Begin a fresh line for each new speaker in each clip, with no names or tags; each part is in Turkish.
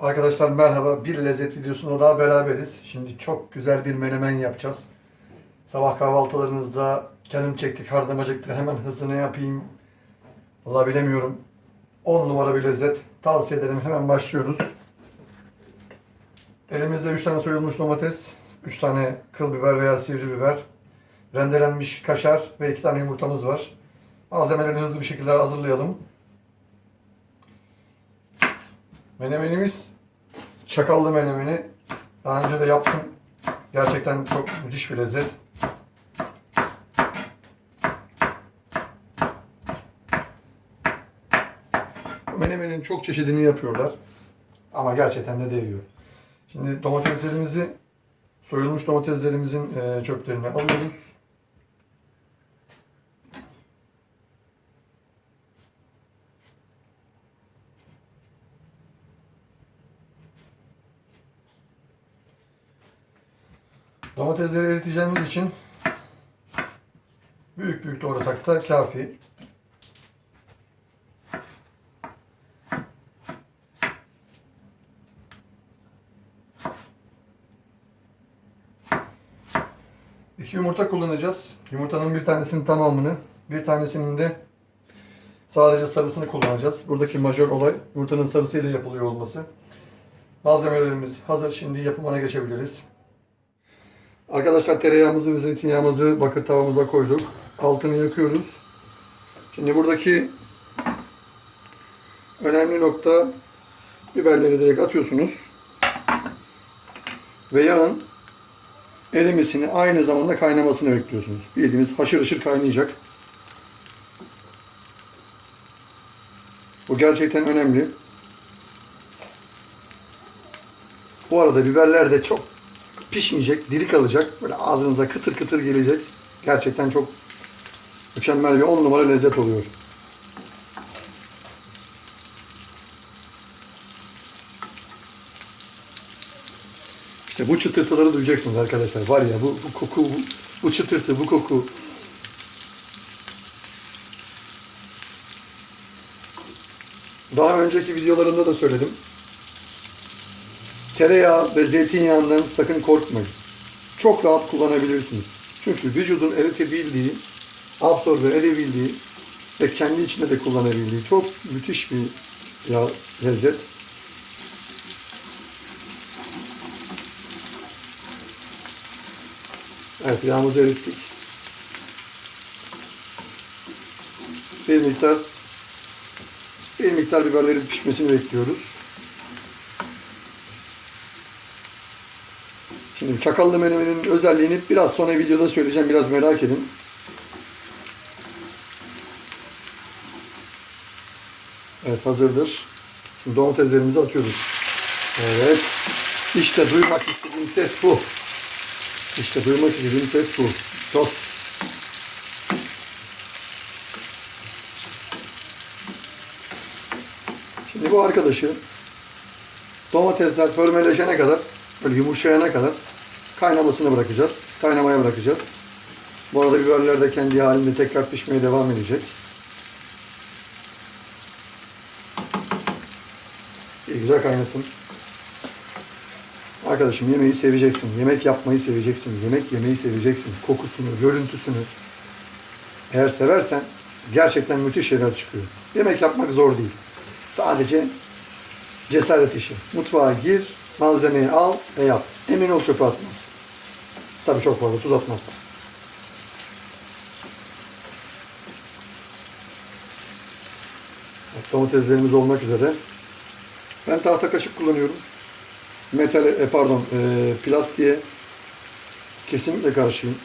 Arkadaşlar merhaba. Bir lezzet videosunda daha beraberiz. Şimdi çok güzel bir menemen yapacağız. Sabah kahvaltılarımızda canım çekti, karnım acıktı. Hemen hızını yapayım. Vallahi bilemiyorum. 10 numara bir lezzet. Tavsiye ederim. Hemen başlıyoruz. Elimizde 3 tane soyulmuş domates, 3 tane kıl biber veya sivri biber, rendelenmiş kaşar ve 2 tane yumurtamız var. Malzemeleri hızlı bir şekilde hazırlayalım. Menemenimiz çakallı menemeni. Daha önce de yaptım. Gerçekten çok müthiş bir lezzet. Menemenin çok çeşidini yapıyorlar. Ama gerçekten de değiyor. Şimdi domateslerimizi, soyulmuş domateslerimizin e, çöplerini alıyoruz. Domatesleri eriteceğimiz için büyük büyük doğrasak da kafi. İki yumurta kullanacağız. Yumurtanın bir tanesinin tamamını, bir tanesinin de sadece sarısını kullanacağız. Buradaki majör olay yumurtanın sarısıyla yapılıyor olması. Malzemelerimiz hazır. Şimdi yapımına geçebiliriz. Arkadaşlar tereyağımızı ve zeytinyağımızı bakır tavamıza koyduk. Altını yakıyoruz. Şimdi buradaki önemli nokta biberleri direkt atıyorsunuz. Ve yağın erimesini aynı zamanda kaynamasını bekliyorsunuz. Bildiğiniz haşır haşır kaynayacak. Bu gerçekten önemli. Bu arada biberler de çok pişmeyecek, diri kalacak. Böyle ağzınıza kıtır kıtır gelecek. Gerçekten çok mükemmel bir 10 numara lezzet oluyor. İşte bu çıtırtıları duyacaksınız arkadaşlar. Var ya bu, bu koku, bu, bu çıtırtı, bu koku. Daha önceki videolarımda da söyledim. Tereyağı ve zeytinyağından sakın korkmayın. Çok rahat kullanabilirsiniz. Çünkü vücudun eritebildiği, absorbe edebildiği ve kendi içinde de kullanabildiği çok müthiş bir yağ, lezzet. Evet yağımızı erittik. Bir miktar bir miktar biberlerin pişmesini bekliyoruz. Şimdi çakallı menemenin özelliğini biraz sonra videoda söyleyeceğim. Biraz merak edin. Evet hazırdır. Şimdi domateslerimizi atıyoruz. Evet. İşte duymak istediğim ses bu. İşte duymak istediğim ses bu. Sos. Şimdi bu arkadaşı domatesler förmeleşene kadar, böyle yumuşayana kadar kaynamasını bırakacağız. Kaynamaya bırakacağız. Bu arada biberler de kendi halinde tekrar pişmeye devam edecek. İyi güzel kaynasın. Arkadaşım yemeği seveceksin. Yemek yapmayı seveceksin. Yemek yemeyi seveceksin. Kokusunu, görüntüsünü. Eğer seversen gerçekten müthiş şeyler çıkıyor. Yemek yapmak zor değil. Sadece cesaret işi. Mutfağa gir, malzemeyi al ve yap. Emin ol çöpe atmaz. Tabii çok fazla tuz atmaz. Domateslerimiz olmak üzere. Ben tahta kaşık kullanıyorum. Metal, e, pardon, e, plastiğe kesinlikle karşıyım.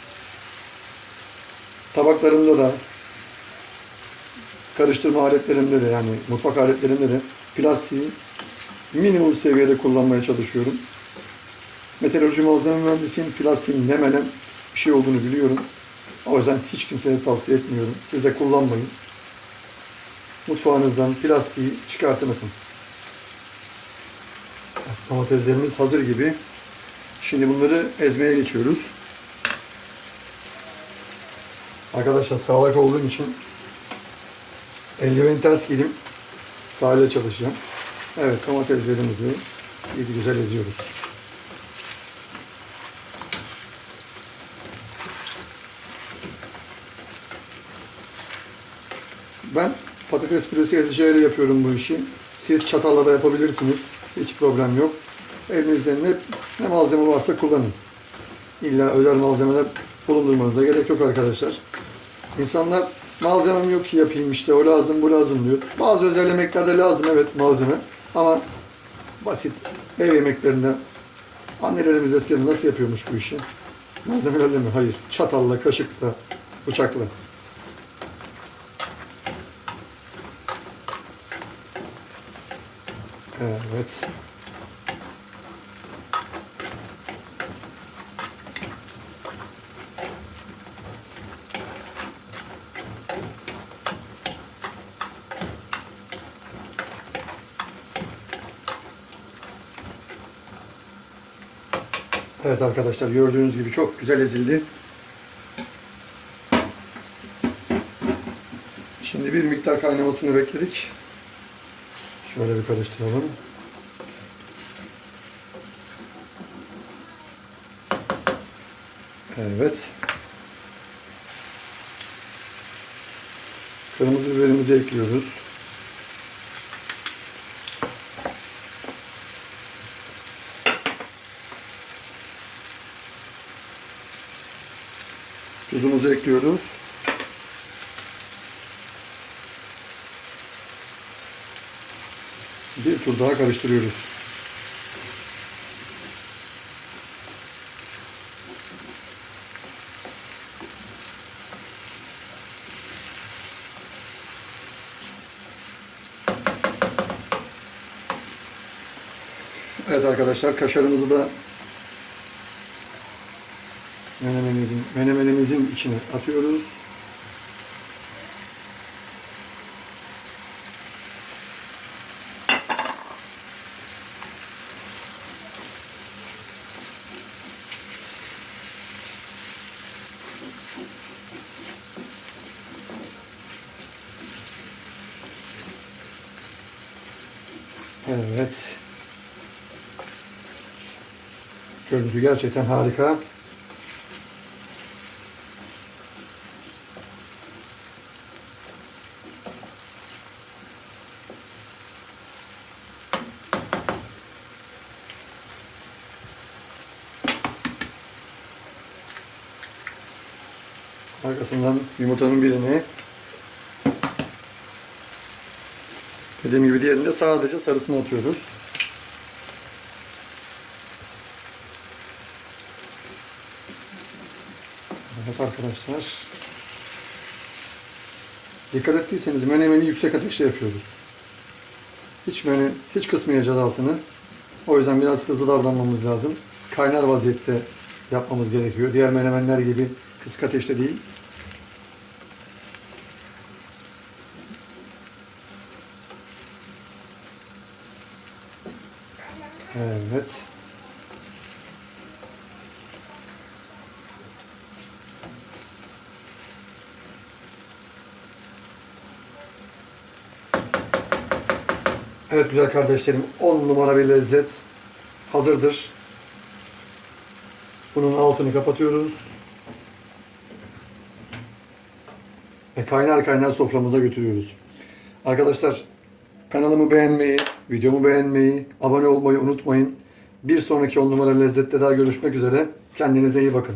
Tabaklarımda da karıştırma aletlerimde de yani mutfak aletlerimde de plastiği minimum seviyede kullanmaya çalışıyorum. Meteoroloji malzeme mühendisiyim. Plastiğin ne menen bir şey olduğunu biliyorum. O yüzden hiç kimseye tavsiye etmiyorum. Siz de kullanmayın. Mutfağınızdan plastiği çıkartın atın. Domateslerimiz hazır gibi. Şimdi bunları ezmeye geçiyoruz. Arkadaşlar sağlık olduğum için eldiveni ters giydim. Sahile çalışacağım. Evet domateslerimizi İyi güzel eziyoruz. Ben patates püresi eziciyle yapıyorum bu işi. Siz çatalla da yapabilirsiniz. Hiç problem yok. Elinizde ne, ne malzeme varsa kullanın. İlla özel malzemeler bulundurmanıza gerek yok arkadaşlar. İnsanlar malzemem yok ki yapayım işte o lazım bu lazım diyor. Bazı özel yemeklerde lazım evet malzeme ama basit ev yemeklerinde annelerimiz eskiden nasıl yapıyormuş bu işi? Malzemelerle mi? Hayır. Çatalla, kaşıkla, bıçakla. Evet. Evet arkadaşlar gördüğünüz gibi çok güzel ezildi. Şimdi bir miktar kaynamasını bekledik. Şöyle bir karıştıralım. Evet. Kırmızı biberimizi ekliyoruz. Tuzumuzu ekliyoruz. Bir tur daha karıştırıyoruz. Evet arkadaşlar kaşarımızı da menemenimizin, menemenimizin içine atıyoruz. Evet. Görüntü gerçekten harika. Arkasından yumurtanın birini dediğim gibi diğerinde sadece sarısını atıyoruz. Evet arkadaşlar. Dikkat ettiyseniz menemeni yüksek ateşte yapıyoruz. Hiç mene, hiç kısmayacağız altını. O yüzden biraz hızlı davranmamız lazım. Kaynar vaziyette yapmamız gerekiyor. Diğer menemenler gibi kısık ateşte değil. Evet. Evet güzel kardeşlerim 10 numara bir lezzet hazırdır. Bunun altını kapatıyoruz. Ve kaynar kaynar soframıza götürüyoruz. Arkadaşlar kanalımı beğenmeyi, videomu beğenmeyi, abone olmayı unutmayın. Bir sonraki 10 numara lezzette daha görüşmek üzere. Kendinize iyi bakın.